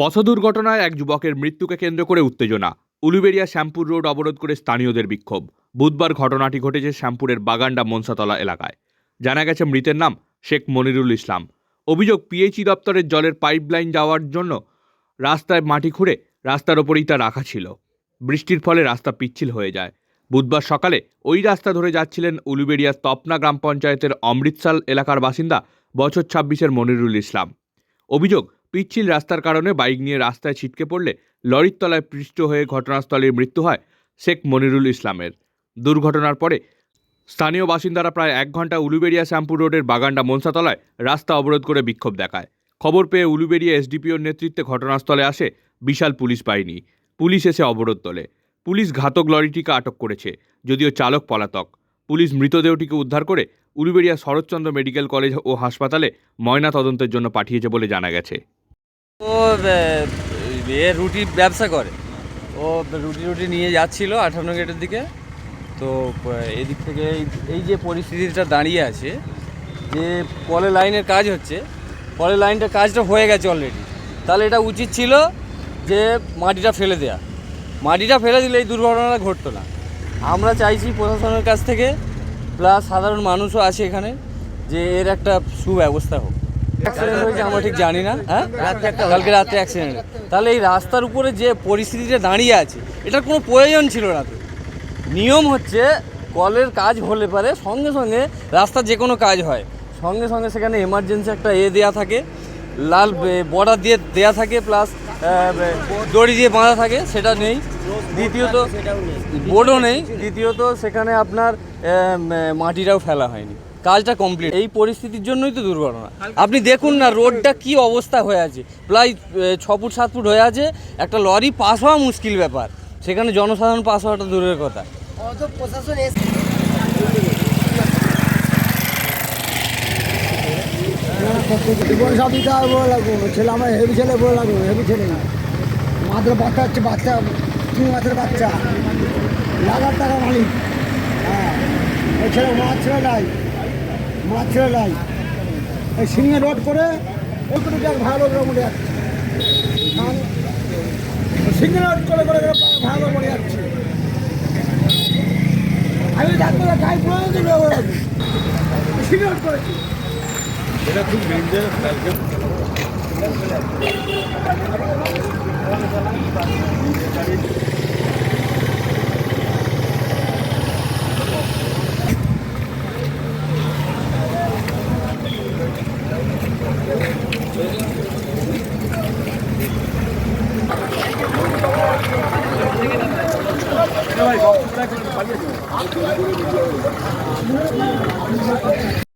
পথ দুর্ঘটনায় এক যুবকের মৃত্যুকে কেন্দ্র করে উত্তেজনা। উলুবেড়িয়া শ্যামপুর রোড অবরোধ করে স্থানীয়দের বিক্ষোভ। বুধবার ঘটনাটি ঘটেছে শ্যামপুরের বাগান্ডা মনসাতলা এলাকায়। জানা গেছে, মৃতের নাম শেখ মনিরুল ইসলাম। অভিযোগ পিএইচই দপ্তরের জলের পাইপলাইন যাওয়ার জন্য রাস্তায় মাটি খুঁড়ে রাস্তার ওপরেই তা রাখা ছিল। বৃষ্টির ফলে রাস্তা পিচ্ছিল হয়ে যায়। বুধবার সকালে ওই রাস্তা ধরে যাচ্ছিলেন উলুবেড়িয়ার তপনা গ্রাম পঞ্চায়েতের অমৃতসাল এলাকার বাসিন্দা বছর ছাব্বিশের মনিরুল ইসলাম। অভিযোগ পিচ্ছিল রাস্তার কারণে বাইক নিয়ে রাস্তায় ছিটকে পড়লে লরির তলায় পৃষ্ঠ হয়ে ঘটনাস্থলে মৃত্যু হয় শেখ মনিরুল ইসলামের। দুর্ঘটনার পরে স্থানীয় বাসিন্দারা প্রায় এক ঘণ্টা উলুবেড়িয়া শ্যামপুর রোডের বাগান্ডা মনসাতলায় রাস্তা অবরোধ করে বিক্ষোভ দেখায়। খবর পেয়ে উলুবেড়িয়া এসডিপিওর নেতৃত্বে ঘটনাস্থলে আসে বিশাল পুলিশ বাহিনী। পুলিশ এসে অবরোধ তোলে। পুলিশ ঘাতক লরিটিকে আটক করেছে, যদিও চালক পলাতক। পুলিশ মৃতদেহটিকে উদ্ধার করে উলুবেড়িয়া শরৎচন্দ্র মেডিকেল কলেজ ও হাসপাতালে ময়না তদন্তের জন্য পাঠিয়েছে বলে জানা গেছে। ও এ, রুটি ব্যবসা করে। ও রুটি রুটি নিয়ে যাচ্ছিল আঠান্ন গেটের দিকে। তো এদিক থেকে এই যে পরিস্থিতিটা দাঁড়িয়ে আছে যে কলের লাইনের কাজ হচ্ছে কলের লাইনটার কাজটা হয়ে গেছে অলরেডি তাহলে এটা উচিত ছিল যে মাটিটা ফেলে দেয়া। মাটিটা ফেলে দিলে এই দুর্ঘটনাটা ঘটতো না। আমরা চাইছি প্রশাসনের কাছ থেকে প্লাস সাধারণ মানুষও আছে এখানে যে এর একটা সুব্যবস্থা হোক। অ্যাক্সিডেন্ট হয়েছে আমরা ঠিক জানি না হ্যাঁ? কালকে রাত্রে অ্যাক্সিডেন্ট তাহলে এই রাস্তার উপরে যে পরিস্থিতিটা দাঁড়িয়ে আছে এটার কোনো প্রয়োজন ছিল না তো? নিয়ম হচ্ছে কলের কাজ হলে পারে সঙ্গে সঙ্গে রাস্তার যে কোনো কাজ হয়। সঙ্গে সঙ্গে সেখানে এমার্জেন্সি একটা এ দেওয়া থাকে। লাল বর্ডার দিয়ে দেয়া থাকে প্লাস দড়ি দিয়ে বাঁধা থাকে, সেটা নেই। দ্বিতীয়ত, বোর্ডও নেই। দ্বিতীয়ত, সেখানে আপনার মাটিটাও ফেলা হয়নি। কাজটা কমপ্লিট এই পরিস্থিতির জন্যই তো দুর্ঘটনা। আপনি দেখুন না, রোডটা কি অবস্থা হয়ে আছে। প্রায় ছ ফুট, সাত ফুট হয়ে আছে। একটা লরি পাস হওয়া মুশকিল ব্যাপার। সেখানে জনসাধারণ পাস হওয়াটা দূরের কথা। প্রশাসন এসে ছেলে আমার হেভি ছেলে বলে লাগবো হেভি ছেলে না। মাত্র বাচ্চা হচ্ছে বাচ্চা, তিন মাসের বাচ্চা। লাগার টাকা মালিক। হ্যাঁ ওই ছেলে মাছ ছেলে নাই, মাছ ছেলে নাই। এই সিংহে রোড করে ওই কোনো যাক ভালো করে মরে যাচ্ছে। সিংহে রোড করে করে করে ভালো মরে যাচ্ছে। আমি না গাই প্রয়োজন সিংহে রোড করেছি। এটা খুব ডেঞ্জারাস কালকে ভাই পালিয়ে